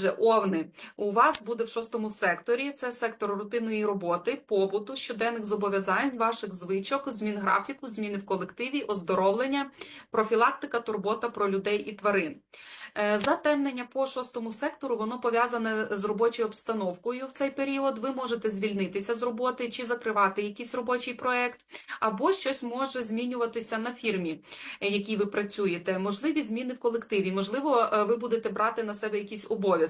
Отже, Овни, у вас буде в шостому секторі це сектор рутинної роботи, побуту, щоденних зобов'язань, ваших звичок, змін графіку, зміни в колективі, оздоровлення, профілактика, турбота про людей і тварин. Е, Затемнення по шостому сектору воно пов'язане з робочою обстановкою в цей період. Ви можете звільнитися з роботи чи закривати якийсь робочий проект, або щось може змінюватися на фірмі, е, якій ви працюєте. Можливі зміни в колективі, можливо, е, ви будете брати на себе якісь обов'язки.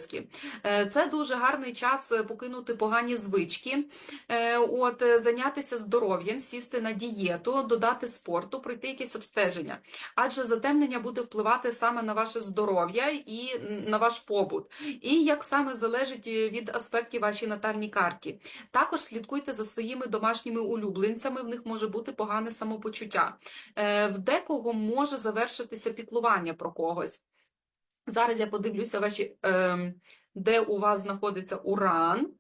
Е, Це дуже гарний час е, покинути погані звички, е, от зайнятися здоров'ям, сісти на дієту, додати спорту, пройти якесь обстеження. Адже затемнення буде впливати саме на ваше здоров'я і на ваш побут, і як саме залежить від аспектів вашій натальній карті. Також слідкуйте за своїми домашніми улюбленцями, в них може бути погане самопочуття. В декого може завершитися піклування про когось. Зараз я подивлюся ваші, ем, де у вас знаходиться уран.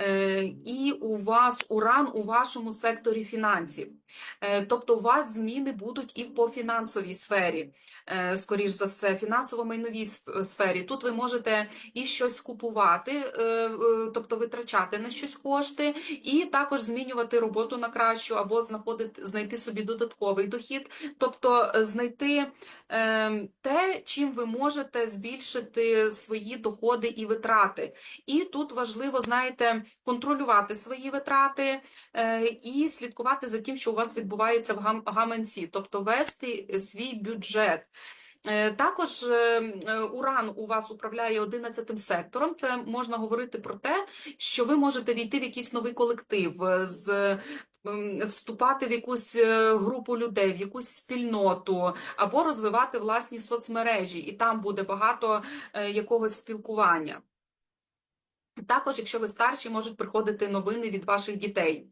Е, І у вас уран у вашому секторі фінансів. Е, Тобто у вас зміни будуть і по фінансовій сфері, е, скоріш за все, фінансово-майновій сфері. Тут ви можете і щось купувати, тобто витрачати на щось кошти, і також змінювати роботу на кращу, або знаходити, знайти собі додатковий дохід, тобто знайти е, те, чим ви можете збільшити свої доходи і витрати. І тут важливо, знаєте, контролювати свої витрати е, і слідкувати за тим, що у вас відбувається в гам- гаманці, тобто вести свій бюджет. Е, Також е, Уран у вас управляє 11 сектором. Це можна говорити про те, що ви можете війти в якийсь новий колектив, з вступати в якусь групу людей, в якусь спільноту, або розвивати власні соцмережі, і там буде багато якогось спілкування. Також, якщо ви старші, можуть приходити новини від ваших дітей.